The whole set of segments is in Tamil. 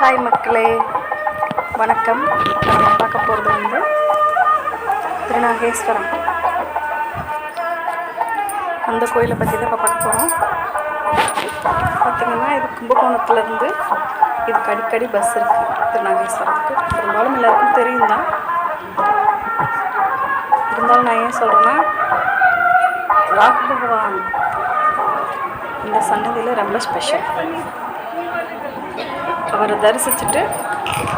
ஹாய் மக்களே வணக்கம். நம்ம பார்க்க போகிறது வந்து திருநாகேஸ்வரம். அந்த கோயிலை பற்றி தான் இப்போ பார்க்க போகிறோம் பார்த்திங்கன்னா இது கும்பகோணத்துலேருந்து இதுக்கு அடிக்கடி பஸ் இருக்குது திருநாகேஸ்வரத்துக்கு. பெரும்பாலும் எல்லாருக்கும் தெரியும் தான் இருந்தாலும் நான் ஏன் சொல்கிறேன்னா ராகு பகவான் இந்த சன்னதியில் ரொம்ப ஸ்பெஷல் அவரை தரிசிச்சுட்டு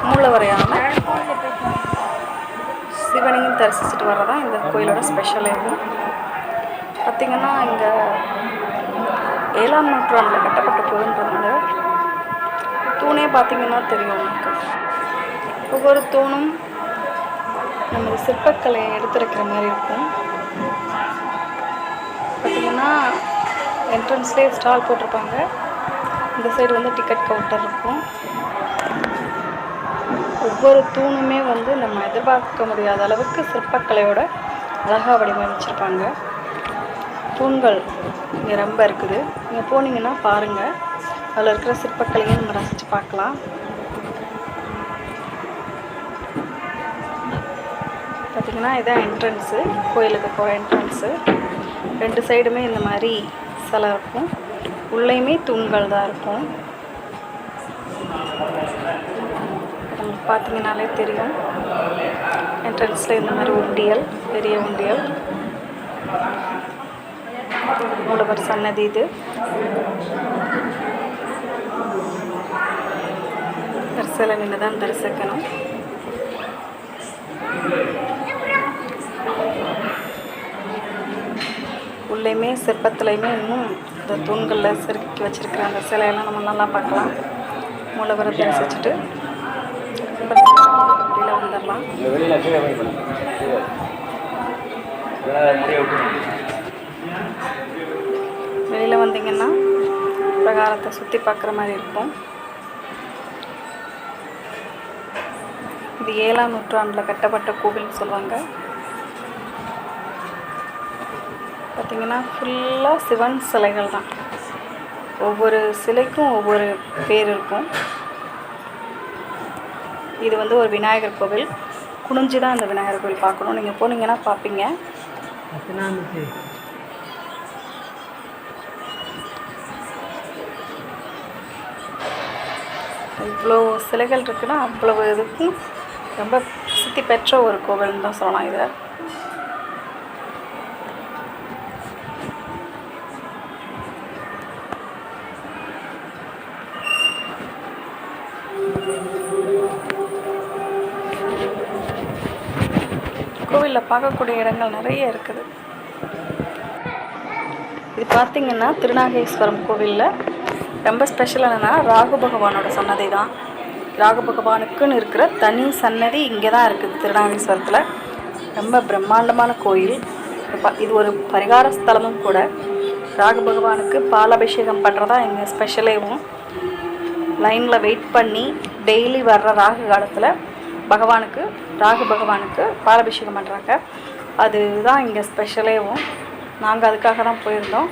மூலவரையான சிவனையும் தரிசிச்சுட்டு வர்றதான் இந்த கோயிலோட ஸ்பெஷல் இருக்கும் பார்த்திங்கன்னா இங்கே ஏழாம் நூற்றாண்டில் கட்டப்பட்ட கோயில்ன்றதுனால தூணே பார்த்திங்கன்னா தெரியும் உங்களுக்கு. ஒவ்வொரு தூணும் நமது சிற்பக்கலையை எடுத்துருக்கிற மாதிரி இருக்கும். பார்த்திங்கன்னா என்ட்ரன்ஸ்லேயே ஸ்டால் போட்டிருப்பாங்க. இந்த சைடு வந்து டிக்கெட் கவுண்டர் இருக்கும். ஒவ்வொரு தூணுமே வந்து நம்ம எதிர்பார்க்க முடியாத அளவுக்கு சிற்பக்கலையோட அழகாக வடிவமைச்சிருப்பாங்க. தூண்கள் இங்கே ரொம்ப இருக்குது. நீங்கள் போனீங்கன்னா பாருங்கள் அதில் இருக்கிற சிற்பக்கலையும் நம்ம ரசித்து பார்க்கலாம். பார்த்திங்கன்னா இதான் என்ட்ரன்ஸு கோயிலுக்கு போகிற என்ட்ரன்ஸு ரெண்டு சைடுமே இந்த மாதிரி சிலை இருக்கும். உள்ளேயுமே தூண்கள் தான் இருக்கும். உங்களுக்கு பார்த்தீங்கனாலே தெரியும். என்ட்ரன்ஸில் இந்த மாதிரி உண்டியல் பெரிய உண்டியல். மூலவர் சன்னதி இது. வரிசையில் நின்று தான் தரிசிக்கணும். உள்ளேயுமே சிற்பத்துலேயுமே இன்னும் தூண்களில் செதுக்கி வச்சிருக்கிற அந்த சிலையெல்லாம் நம்ம நல்லா பார்க்கலாம். மூலவரை தரிசிச்சுட்டு வெளியில் வந்துடலாம். வெளியில் வந்தீங்கன்னா பிரகாரத்தை சுற்றி பார்க்குற மாதிரி இருக்கும். இது ஏழாம் நூற்றாண்டில் கட்டப்பட்ட கோவில்னு சொல்லுவாங்க. பார்த்தீங்கன்னா ஃபுல்லாக சிவன் சிலைகள் தான். ஒவ்வொரு சிலைக்கும் ஒவ்வொரு பேர் இருக்கும். இது வந்து ஒரு விநாயகர் கோவில். குனிஞ்சு தான் இந்த விநாயகர் கோவில் பார்க்கணும். நீங்கள் போனீங்கன்னா பார்ப்பீங்க. இவ்வளோ சிலைகள் இருக்குன்னா அவ்வளவு இதுக்கும் ரொம்ப பிரசித்தி பெற்ற ஒரு கோவில்னு தான் சொல்லலாம் இதை. கோவிலில் பார்க்கக்கூடிய இடங்கள் நிறைய இருக்குது. இது பார்த்திங்கன்னா திருநாகேஸ்வரம் கோவிலில். ரொம்ப ஸ்பெஷல் என்னென்னா ராகு பகவானோட சன்னதி தான். ராகு பகவானுக்குன்னு இருக்கிற தனி சன்னதி இங்கே தான் இருக்குது திருநாகேஸ்வரத்தில். ரொம்ப பிரம்மாண்டமான கோயில். இது ஒரு பரிகார ஸ்தலமும் கூட. ராகு பகவானுக்கு பாலாபிஷேகம் பண்ணுறதா எங்கள் ஸ்பெஷலேவும் லைனில் வெயிட் பண்ணி டெய்லி வர்ற ராகு காலத்தில் பகவானுக்கு ராகு பகவானுக்கு பாலாபிஷேகம் பண்ணுறாங்க அதுதான் இங்கே ஸ்பெஷலேவும். நாங்கள் அதுக்காக தான் போயிருந்தோம்.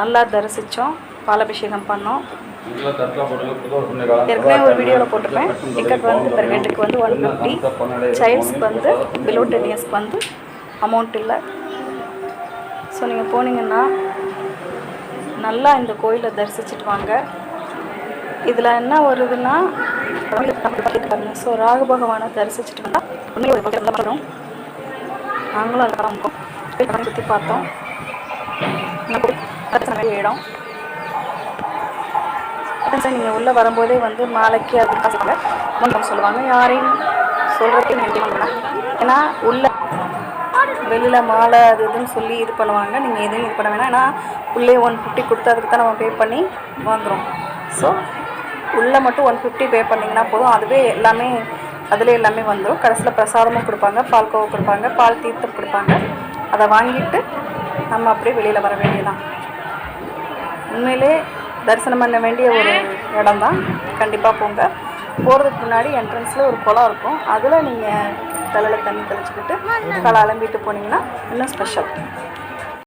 நல்லா தரிசித்தோம் பாலாபிஷேகம் பண்ணோம். ஏற்கனவே ஒரு வீடியோவில் போட்டிருப்பேன். டிக்கெட் வந்து பெர் ஹெட்டுக்கு வந்து ஒன் ஃபிஃப்டி சைல்ட்ஸ்க்கு வந்து பிலோ டென் இயர்ஸ்க்கு வந்து அமௌண்ட் இல்லை. ஸோ நீங்கள் போனீங்கன்னா நல்லா இந்த கோயிலை தரிசிச்சுட்டு வாங்க. இதில் என்ன வருதுன்னா ஸோ ராகு பகவானை தரிசிச்சுட்டு வந்தால் ஒரு பக்கம் வரும் நாங்களும் அதை இருக்கோம் சுற்றி பார்த்தோம். தரிசன இடம் இடம் நீங்கள் உள்ளே வரும்போதே வந்து மாலைக்கு அது காசுங்க முன்னம் சொல்லுவாங்க. யாரையும் சொல்கிறதுக்கு நினைக்க ஏன்னா உள்ள வெளியில் மாலை அது இதுன்னு சொல்லி இது பண்ணுவாங்க. நீங்கள் எதுவும் இது பண்ண வேணாம். ஏன்னா உள்ளே ஒன் ஃபிஃப்டி கொடுத்து அதுக்கு தான் நம்ம பே பண்ணி வாங்குகிறோம் ஸோ உள்ளே மட்டும் ஒன் ஃபிஃப்டி பே பண்ணிங்கன்னா போதும். அதுவே எல்லாமே அதில் எல்லாமே வந்துடும் கடைசியில் பிரசாதமும் கொடுப்பாங்க பால்கோவை கொடுப்பாங்க பால் தீர்த்தம் கொடுப்பாங்க. அதை வாங்கிட்டு நம்ம அப்படியே வெளியில் வர வேண்டியதான் உண்மையிலே தரிசனம் பண்ண வேண்டிய ஒரு இடம் தான் கண்டிப்பாக போங்க. போகிறதுக்கு முன்னாடி என்ட்ரன்ஸில் ஒரு குளம் இருக்கும். அதில் நீங்கள் தலையில் தண்ணி தெளிச்சுக்கிட்டு காலை அலம்பிட்டு போனீங்கன்னா இன்னும் ஸ்பெஷல்